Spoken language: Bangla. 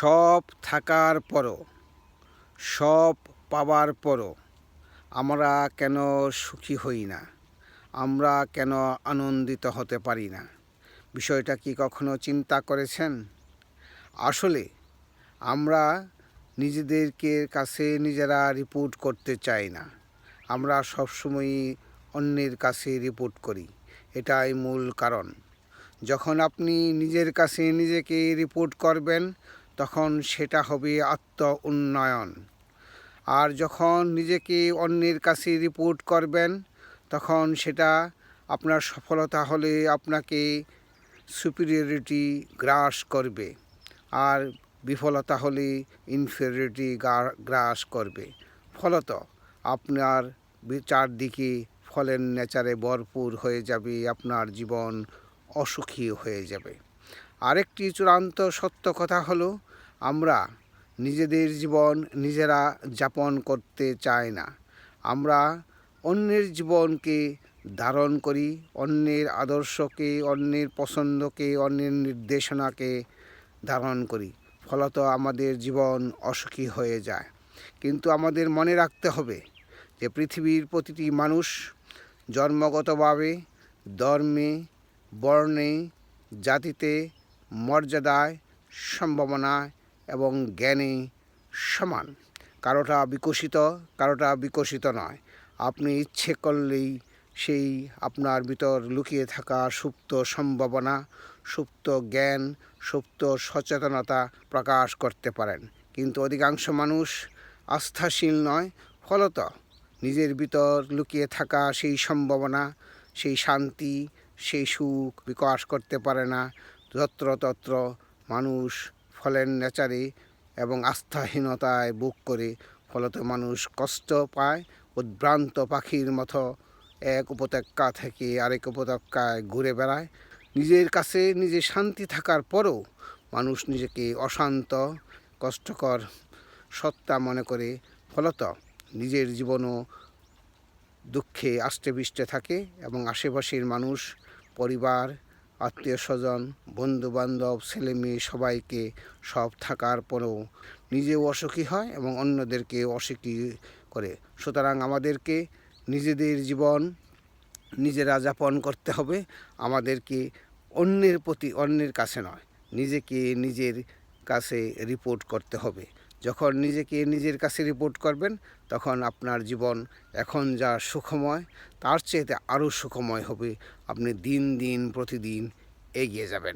সব থাকার পরও, সব পাওয়ার পরও আমরা কেন সুখী হই না? আমরা কেন আনন্দিত হতে পারি না? বিষয়টা কি কখনো চিন্তা করেছেন? আসলে আমরা নিজেদেরকে কাছে নিজেরা রিপোর্ট করতে চাই না। আমরা সবসময়ই অন্যের কাছে রিপোর্ট করি। এটাই মূল কারণ। যখন আপনি নিজের কাছে নিজেকে রিপোর্ট করবেন তখন সেটা হবে আত্ম উন্নয়ন আর যখন নিজেকে অন্যের কাছে রিপোর্ট করবেন, তখন সেটা আপনার সফলতা হলে আপনাকে সুপিরিয়রিটি গ্রাস করবে। আর বিফলতা হলে ইনফেরিয়রিটি গ্রাস করবে। ফলত আপনার চারদিকে ফলের নেচারে ভরপুর হয়ে যাবে, আপনার জীবন অসুখী হয়ে যাবে। আরেকটি চূড়ান্ত সত্য কথা হলো আমরা নিজেদের জীবন নিজেরা যাপন করতে চাই না। আমরা অন্যের জীবনকে ধারণ করি, অন্যের আদর্শকে, অন্যের পছন্দকে, অন্যের নির্দেশনাকে ধারণ করি। ফলত আমাদের জীবন অসুখী হয়ে যায়। কিন্তু আমাদের মনে রাখতে হবে যে পৃথিবীর প্রতিটি মানুষ জন্মগতভাবে ধর্মে, বর্ণে, জাতিতে মর্যাদায়, সম্ভাবনায় এবং জ্ঞানে সমান। কারোটা বিকশিত কারোটা বিকশিত নয়। আপনি ইচ্ছে করলেই সেই আপনার ভিতর লুকিয়ে থাকা সুপ্ত সম্ভাবনা, সুপ্ত জ্ঞান, সুপ্ত সচেতনতা প্রকাশ করতে পারেন। কিন্তু অধিকাংশ মানুষ আস্থাশীল নয়, ফলত নিজের ভিতর লুকিয়ে থাকা সেই সম্ভাবনা, সেই শান্তি, সেই সুখ বিকাশ করতে পারে না। যত্রতত্র মানুষ ফলের নেচারে এবং আস্থাহীনতায় বুক করে, ফলত মানুষ কষ্ট পায়। উদ্ভ্রান্ত পাখির মতো এক উপত্যকা থেকে আরেক উপত্যকায় ঘুরে বেড়ায়। নিজের কাছে নিজে শান্তি থাকার পরও মানুষ নিজেকে অশান্ত, কষ্টকর সত্তা মনে করে। ফলত নিজের জীবনও দুঃখে আষ্টে থাকে এবং আশেপাশের মানুষ, পরিবার আত্মীয় স্বজন বন্ধুবান্ধব ছেলে মেয়ে সবাইকে সব থাকার পরেও নিজেও অসুখী হয় এবং অন্যদেরকে অসুখী করে। সুতরাং আমাদেরকে নিজেদের জীবন নিজেরা যাপন করতে হবে। আমাদেরকে অন্যের প্রতি অন্যের কাছে নয়, নিজেকে নিজের কাছে রিপোর্ট করতে হবে। যখন নিজেকে নিজের কাছে রিপোর্ট করবেন, তখন আপনার জীবন এখন যা সুখময়, তার চেয়েতে আরও সুখময় হবে। আপনি দিন দিন, প্রতিদিন এগিয়ে যাবেন।